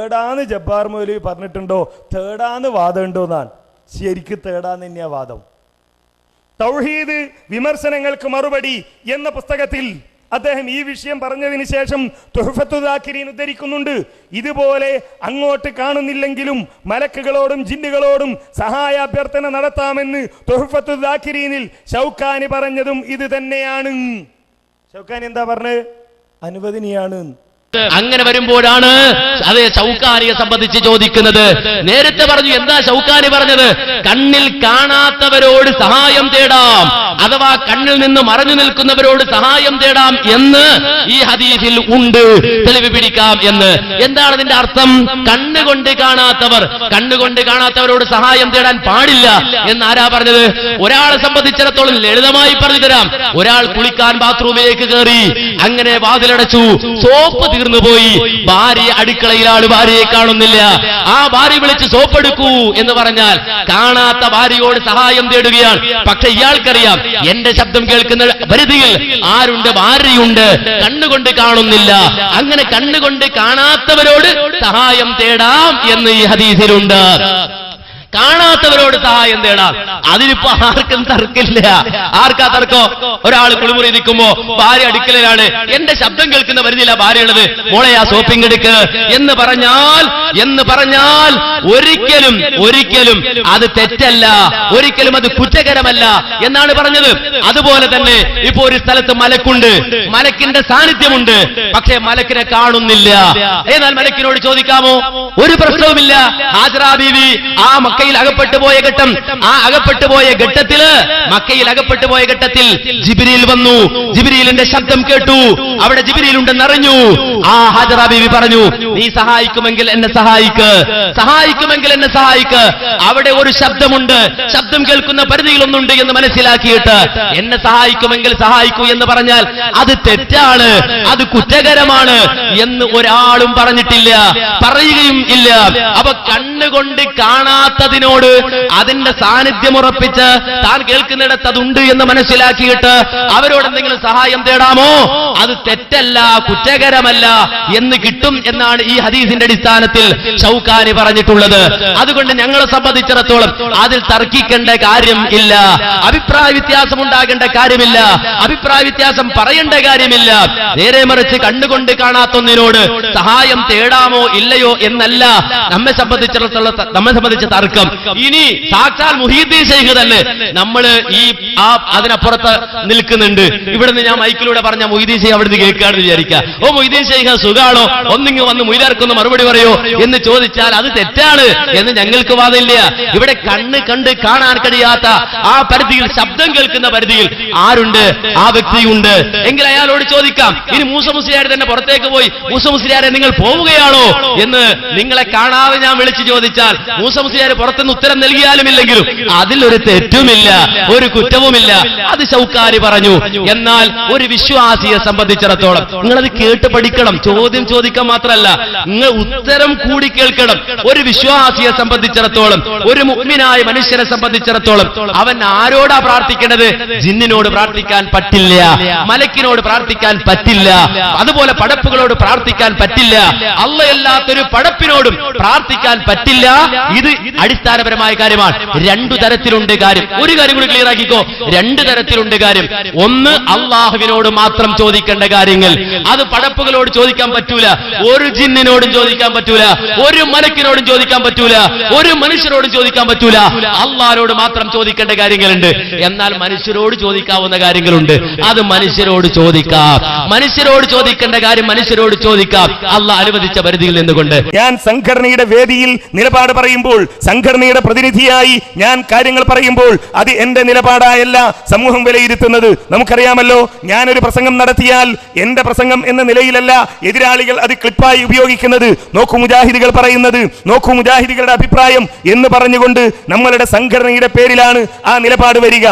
തേടാന്ന് ജബ്ബാർ മൗലവി പറഞ്ഞിട്ടുണ്ടോ? തേടാന്ന് വാദമുണ്ടോ എന്നാണ്. ശരിക്ക് തേടാന്ന് തന്നെയാ വാദം. തൗഹീദ് വിമർശനങ്ങൾക്ക് മറുപടി എന്ന പുസ്തകത്തിൽ അദ്ദേഹം ഈ വിഷയം പറഞ്ഞതിന് ശേഷം തുഹഫത്തുദാക്കിരീൻ ഉദ്ധരിക്കുന്നുണ്ട്. ഇതുപോലെ അങ്ങോട്ട് കാണുന്നില്ലെങ്കിലും മലക്കുകളോടും ജിന്നുകളോടും സഹായാഭ്യർത്ഥന നടത്താമെന്ന് തുഹഫത്തുദാക്കിരീനിൽ ഷൗക്കാനി പറഞ്ഞതും ഇത് തന്നെയാണ്. ഷൗക്കാനി എന്താ പറഞ്ഞത്? അനുവദനീയാണ്. അങ്ങനെ വരുമ്പോഴാണ് അതേ ചൗക്കാനിയെ സംബന്ധിച്ച് ചോദിക്കുന്നത്. നേരത്തെ പറഞ്ഞു എന്താ ചൗക്കാനി പറഞ്ഞത്? കണ്ണിൽ കാണാത്തവരോട് സഹായം തേടാം അഥവാ കണ്ണിൽ നിന്ന് മറഞ്ഞു നിൽക്കുന്നവരോട് സഹായം തേടാം എന്ന് ഈ ഹദീസിൽ ഉണ്ട്. തെളിവ് പിടിക്കാം എന്ന്. എന്താണ് അതിന്റെ അർത്ഥം? കണ്ണുകൊണ്ട് കാണാത്തവർ കണ്ണുകൊണ്ട് കാണാത്തവരോട് സഹായം തേടാൻ പാടില്ല എന്ന് ആരാ പറഞ്ഞത്? ഒരാളെ സംബന്ധിച്ചിടത്തോളം ലളിതമായി പറഞ്ഞു തരാം. ഒരാൾ കുളിക്കാൻ ബാത്റൂമിലേക്ക് കയറി അങ്ങനെ വാതിലടച്ചു. സോപ്പ് തീർന്നു പോയി. ഭാര്യ അടുക്കളയിലാണ് ഭാര്യയെ കാണുന്നില്ല. ആ ഭാര്യ വിളിച്ച് സോപ്പെടുക്കൂ എന്ന് പറഞ്ഞാൽ കാണാത്ത ഭാര്യയോട് സഹായം തേടുകയാണ്. പക്ഷെ ഇയാൾക്കറിയാം എന്റെ ശബ്ദം കേൾക്കുന്ന പരിധിയിൽ ആരുണ്ട് ഭാര്യയുണ്ട്. കണ്ണുകൊണ്ട് കാണുന്നില്ല. അങ്ങനെ കണ്ണുകൊണ്ട് കാണാത്തവരോട് സഹായം തേടാം എന്ന് ഈ ഹദീസിലുണ്ട്. കാണാത്തവരോട് സഹായം തേടാം അതിനിപ്പോ ആർക്കും തർക്കില്ല. ആർക്കാ തർക്കോ? ഒരാൾ കുളിമുറി നിൽക്കുമ്പോ ഭാര്യ അടുക്കലാണ് എന്റെ ശബ്ദം കേൾക്കുന്ന വരുന്നില്ല ഭാര്യയുള്ളത്. മോളെ ആ സോപ്പിംഗ് എടുക്ക് എന്ന് പറഞ്ഞാൽ എന്ന് പറഞ്ഞാൽ ഒരിക്കലും ഒരിക്കലും അത് തെറ്റല്ല. ഒരിക്കലും അത് കുറ്റകരമല്ല എന്നാണ് പറഞ്ഞത്. അതുപോലെ തന്നെ ഇപ്പോ ഒരു സ്ഥലത്ത് മലക്കുണ്ട്. മലക്കിന്റെ സാന്നിധ്യമുണ്ട്. പക്ഷേ മലക്കിനെ കാണുന്നില്ല. എന്നാൽ മലക്കിനോട് ചോദിക്കാമോ? ഒരു പ്രശ്നവുമില്ല. ഹാജറാ ബീവി ആ മക്കയിൽ അകപ്പെട്ടു പോയ ഘട്ടം. ആ അകപ്പെട്ടു പോയ ഘട്ടത്തിൽ മക്കയിൽ അകപ്പെട്ടു പോയ ഘട്ടത്തിൽ ജിബിരിയിൽ വന്നു. ജിബിരിയിലിന്റെ ശബ്ദം കേട്ടു. അവിടെ ജിബിരിയിൽ ഉണ്ടെന്ന് അറിഞ്ഞു. ആ ഹാജറ പറഞ്ഞു നീ സഹായിക്കുമെങ്കിൽ എന്നെ സഹായിക്ക്. സഹായിക്കുമെങ്കിൽ എന്നെ സഹായിക്ക്. അവിടെ ഒരു ശബ്ദമുണ്ട്. ശബ്ദം കേൾക്കുന്ന പരിധിയിലൊന്നുണ്ട് എന്ന് മനസ്സിലാക്കിയിട്ട് എന്നെ സഹായിക്കുമെങ്കിൽ സഹായിക്കൂ എന്ന് പറഞ്ഞാൽ അത് തെറ്റാണ്. അത് കുറ്റകരമാണ്. എന്ന് ഒരാളും പറഞ്ഞിട്ടില്ല. പറയുകയും ഇല്ല. അപ്പൊ കണ്ണുകൊണ്ട് കാണാത്തതിനോട് അതിന്റെ സാന്നിധ്യം ഉറപ്പിച്ച് താൻ കേൾക്കുന്നിടത്ത് അതുണ്ട് എന്ന് മനസ്സിലാക്കിയിട്ട് അവരോട് എന്തെങ്കിലും സഹായം തേടാമോ? അത് തെറ്റല്ല കുറ്റകരമല്ല എന്ന് കിട്ടും എന്നാണ് ഈ ഹദീസിന്റെ അടിസ്ഥാനത്തിൽ ഷൗക്കാനി പറഞ്ഞിട്ടുള്ളത്. അതുകൊണ്ട് ഞങ്ങളെ സംബന്ധിച്ചിടത്തോളം അതിൽ തർക്കിക്കേണ്ട കാര്യം ഇല്ല. അഭിപ്രായ വ്യത്യാസം ഉണ്ടാകേണ്ട കാര്യമില്ല. അഭിപ്രായ വ്യത്യാസം പറയേണ്ട കാര്യമില്ല. നേരെ മറിച്ച് കണ്ടുകൊണ്ട് കാണാത്തൊന്നിനോട് സഹായം തേടാമോ ഇല്ലയോ എന്നല്ല നമ്മെ സംബന്ധിച്ചിടത്തോളം നമ്മെ സംബന്ധിച്ച തർക്കം. ഇനി സാക്ഷാൽ മുഹീദ്ദീൻ ശൈഖ് തന്നെ നമ്മൾ ഈ ആ അതിനപ്പുറത്ത് നിൽക്കുന്നുണ്ട്. ഇവിടുന്ന് ഞാൻ മൈക്കിലൂടെ പറഞ്ഞ മൊയ്തീൻ ശൈഖ് അവിടുന്ന് കേൾക്കുകയാണെന്ന് വിചാരിക്കുക. ഓ മൊയ്തീൻ ശൈഖ സുഖാണോ? ഒന്നിങ്ങ് വന്ന് മൊയ്താർക്കൊന്ന് മറുപടി പറയോ എന്ന് ചോദിച്ചാൽ അത് തെറ്റാണ് എന്ന് ഞങ്ങൾക്ക് വാദമില്ല ഇവിടെ കണ്ണ് കണ്ട് കാണാൻ കഴിയാത്ത ആ പരിധിയിൽ ശബ്ദം കേൾക്കുന്ന പരിധിയിൽ ആരുണ്ട്? ആ വ്യക്തിയുണ്ട്. എങ്കിൽ അയാളോട് ചോദിക്കാം ഇനി മൂസ മുസ്ലിയാർ തന്നെ പുറത്തേക്ക് പോയി? മൂസ മുസ്ലിയാരെ നിങ്ങൾ പോവുകയാണോ? എന്ന് നിങ്ങളെ കാണാതെ ഞാൻ വിളിച്ചു ചോദിച്ചാൽ മൂസ മുസ്ലിയാർ പുറത്തുനിന്ന് ഉത്തരം നൽകിയാലും ഇല്ലെങ്കിലും അതിലൊരു തെറ്റുമില്ല ഒരു കുറ്റവുമില്ല. അത് ചൗക്കാരി പറഞ്ഞു. എന്നാൽ ഒരു വിശ്വാസിയെ സംബന്ധിച്ചിടത്തോളം നിങ്ങളത് കേട്ട് പഠിക്കണം ചോദ്യം ചോദിക്കാൻ മാത്രമല്ല നിങ്ങൾ ഉത്തരം കൂടി കേൾക്കണം. ഒരു വിശ്വാസിയെ സംബന്ധിച്ചിടത്തോളം ഒരു മുഗ്മിനായ മനുഷ്യനെ സംബന്ധിച്ചിടത്തോളം അവൻ ആരോടാ പ്രാർത്ഥിക്കേണ്ടത്? ജിന്നിനോട് പ്രാർത്ഥിക്കാൻ പറ്റില്ല മലക്കിനോട് പ്രാർത്ഥിക്കാൻ പറ്റില്ല അതുപോലെ പടപ്പുകളോട് പ്രാർത്ഥിക്കാൻ പറ്റില്ല അല്ലയല്ലാത്തൊരു പടപ്പിനോടും പ്രാർത്ഥിക്കാൻ പറ്റില്ല. ഇത് അടിസ്ഥാനപരമായ കാര്യമാണ്. രണ്ടു തരത്തിലുണ്ട് കാര്യം. ഒരു കാര്യം കൂടി ക്ലിയർ ആക്കിക്കോ. രണ്ട് തരത്തിലുണ്ട് കാര്യം. ഒന്ന് അള്ളാഹുവിനോട് മാത്രം ചോദിക്കേണ്ട കാര്യങ്ങൾ. അത് പടപ്പുകളോട് ചോദിക്കാൻ പറ്റൂല. ഒരു ജിന്നിനോടും ചോദിക്കാൻ പറ്റൂല. ഒരു മലക്കിനോടും ചോദിക്കാൻ പറ്റൂല. ഒരു മനുഷ്യനോടും ചോദിക്കാൻ പറ്റൂല. അള്ളാഹിനോട് മാത്രം ചോദിക്കേണ്ട കാര്യങ്ങളുണ്ട്. എന്നാൽ മനുഷ്യരോട് ചോദിക്കാവുന്ന കാര്യങ്ങളുണ്ട്. അത് മനുഷ്യരോട് ചോദിക്കാം. മനുഷ്യരോട് ചോദിക്കേണ്ട കാര്യം മനുഷ്യരോട് ചോദിക്കാം. അള്ളാഹ് അനുവദിച്ച പരിധിയിൽ നിന്നുകൊണ്ട്. ഞാൻ സംഘടനയുടെ വേദിയിൽ നിലപാട് പറയുമ്പോൾ സംഘടനയുടെ പ്രതിനിധിയായി ഞാൻ കാര്യങ്ങൾ പറയുമ്പോൾ അത് എന്റെ നിലപാടായല്ല സമൂഹം വിലയിരുത്തുന്നത്. നമുക്കറിയാമല്ലോ ഞാനൊരു പ്രസംഗം നടത്തിയാൽ എന്റെ പ്രസംഗം എന്ന നിലയിലല്ല എതിരാളികൾ അത് ക്ലിപ്പായി ഉപയോഗിക്കുന്നത്. നോക്കൂ മുജാഹിദികൾ പറയുന്നത് നോക്കൂ മുജാഹിദികളുടെ അഭിപ്രായം എന്ന് പറഞ്ഞുകൊണ്ട് നമ്മളുടെ സംഘടനയുടെ പേരിലാണ് ആ നിലപാട് വരിക.